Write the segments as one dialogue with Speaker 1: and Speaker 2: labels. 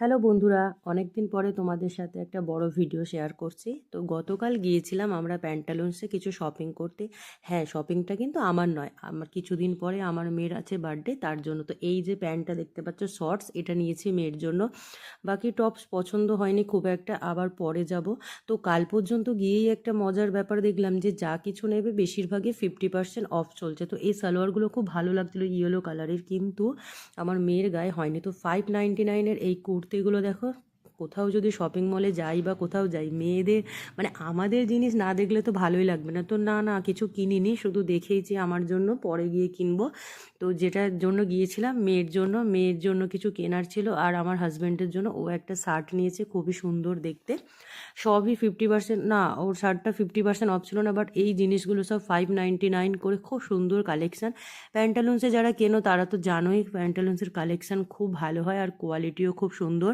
Speaker 1: Hello বন্ধুরা অনেক দিন পরে তোমাদের সাথে একটা বড় ভিডিও শেয়ার করছি। তো গতকাল গিয়েছিলাম আমরা প্যান্টালুন্সে কিছু শপিং করতে। হ্যাঁ শপিংটা কিন্তু আমার নয়, আমার কিছুদিন পরে আমার মেয়ের আছে বার্থডে তার জন্য তো এই যে প্যান্টটা দেখতে পাচ্ছ শর্টস এটা নিয়েছি মেয়ের জন্য। বাকি টপস পছন্দ হয়নি খুব একটা, আবার পরে যাব। তো কাল পর্যন্ত গিয়েই একটা মজার ব্যাপার দেখলাম যে যা কিছু নেবে বেশিরভাগই ফিফটি পার্সেন্ট অফ চলছে। তো এই সালোয়ারগুলো খুব ভালো লাগছিল ইয়েলো কালারের কিন্তু আমার মেয়ের গায়ে হয়নি। তো ফাইভ নাইনটি নাইনের এই কুর্তিগুলো দেখো। কোথাও যদি শপিং মলে যাই বা কোথাও যাই, মেয়েদের মানে আমাদের জিনিস না দেখলে তো ভালোই লাগবে না। তো না না, কিছু কিনিনি, শুধু দেখেইছি আমার জন্য, পরে গিয়ে কিনবো। তো যেটার জন্য গিয়েছিলাম, মেয়ের জন্য মেয়ের জন্য কিছু কেনার ছিল আর আমার হাজব্যান্ডের জন্য ও একটা শার্ট নিয়েছে খুবই সুন্দর দেখতে। সবই ফিফটি পার্সেন্ট না, ওর শার্টটা ফিফটি পার্সেন্ট অফ ছিল না বাট এই জিনিসগুলো সব ফাইভ নাইনটি নাইন করে খুব সুন্দর কালেকশান প্যান্টালুন্সে যারা কেনো, তারা তো জানোই প্যান্টালুন্সের কালেকশান খুব ভালো হয় আর কোয়ালিটিও খুব সুন্দর।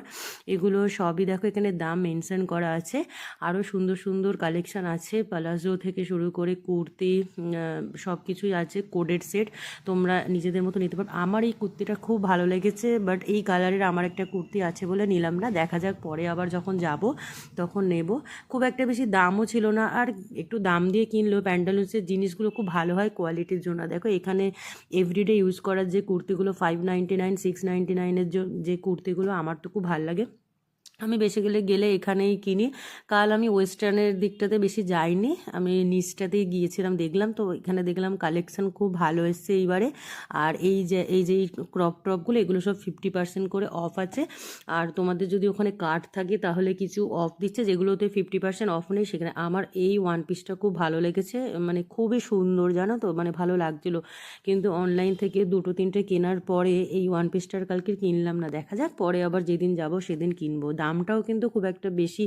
Speaker 1: এগুলো সবই দেখো এখানে দাম মেনশন করা আছে। আরও সুন্দর সুন্দর কালেকশান আছে। পালাজো থেকে শুরু করে কুর্তি সব কিছুই আছে কোডেড সেট তোমরা নিজেদের মতো নিতে পারো। আমার এই কুর্তিটা খুব ভালো লেগেছে বাট এই কালারের আমার একটা কুর্তি আছে বলে নিলাম না। দেখা যাক পরে আবার যখন যাব, তখন নেব। খুব একটা বেশি দামও ছিল না। আর একটু দাম দিয়ে কিনলেও প্যান্টালুন্সের জিনিসগুলো খুব ভালো হয় কোয়ালিটির জন্য। দেখো এখানে এভরিডে ইউজ করার যে কুর্তিগুলো five ninety nine six ninety নাইনের যে কুর্তিগুলো, আমার তো খুব ভালো লাগে। আমি বেশি গেলে গেলে এখানেই কিনি। কাল আমি ওয়েস্টার্নের দিকটাতে বেশি যাইনি। আমি নিচটাতেই গিয়েছিলাম, দেখলাম। তো এখানে দেখলাম কালেকশান খুব ভালো এসছে এইবারে। আর এই যে এই যে ক্রপ টপগুলো, এগুলো সব ফিফটি পার্সেন্ট করে অফ আছে। আর তোমাদের যদি ওখানে কার্ড থাকে, তাহলে কিছু অফ দিচ্ছে, যেগুলোতে ফিফটি পার্সেন্ট অফ নেই, সেখানে আমার এই ওয়ান পিসটা খুব ভালো লেগেছে। মানে খুবই সুন্দর, জানো তো? মানে ভালো লাগছিল। কিন্তু অনলাইন থেকে দুটো, তিনটে কেনার পরে এই ওয়ান পিসটার কালকে কিনলাম না। দেখা যাক, পরে আবার যেদিন যাব, সেদিন কিনবো। দামটাও কিন্তু খুব একটা বেশি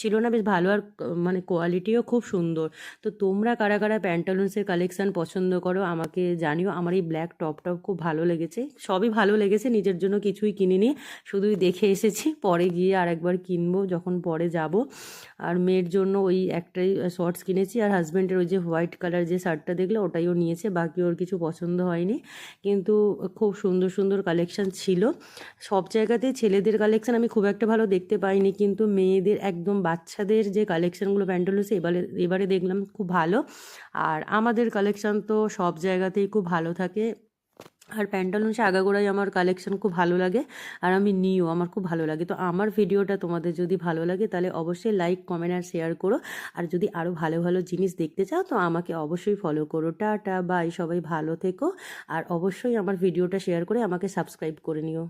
Speaker 1: ছিল না, বেশ ভালো আর মানে কোয়ালিটিও খুব সুন্দর। তো তোমরা কারা কারা প্যান্টালুন্সের কালেকশান পছন্দ করো আমাকে জানিও, আমার এই ব্ল্যাক টপটাও খুব ভালো লেগেছে, সবই ভালো লেগেছে, নিজের জন্য কিছুই কিনিনি, শুধুই দেখে এসেছি, পরে গিয়ে আর একবার কিনবো, যখন পরে যাব। আর মেয়ের জন্য ওই একটাই শর্টস কিনেছি, আর হাজব্যান্ডের ওই যে হোয়াইট কালার যে শার্টটা দেখলে ওটাইও নিয়েছে, বাকি ওর কিছু পছন্দ হয়নি। কিন্তু খুব সুন্দর সুন্দর কালেকশান ছিল। সব জায়গাতেই ছেলেদের কালেকশান আমি খুব একটা ভালো দেখতে পাইনি, কিন্তু মেয়েদের একদম বাচ্চাদের যে কালেকশানগুলো প্যান্ডেল হয়েছে, এবারে এবারে দেখলাম খুব ভালো। আর আমাদের কালেকশান তো সব জায়গাতেই খুব ভালো থাকে। আর প্যান্টালুন্সে আগাগোড়াই আমার কালেকশন খুব ভালো লাগে। আর আমি নিও, আমার খুব ভালো লাগে। তো আমার ভিডিওটা তোমাদের যদি ভালো লাগে, তাহলে অবশ্যই লাইক কমেন্ট আর শেয়ার করো। আর যদি আরও ভালো ভালো জিনিস দেখতে চাও, তো আমাকে অবশ্যই ফলো করো। টাটা বাই সবাই ভালো থেকো। আর অবশ্যই আমার ভিডিওটা শেয়ার করে আমাকে সাবস্ক্রাইব করে নিও।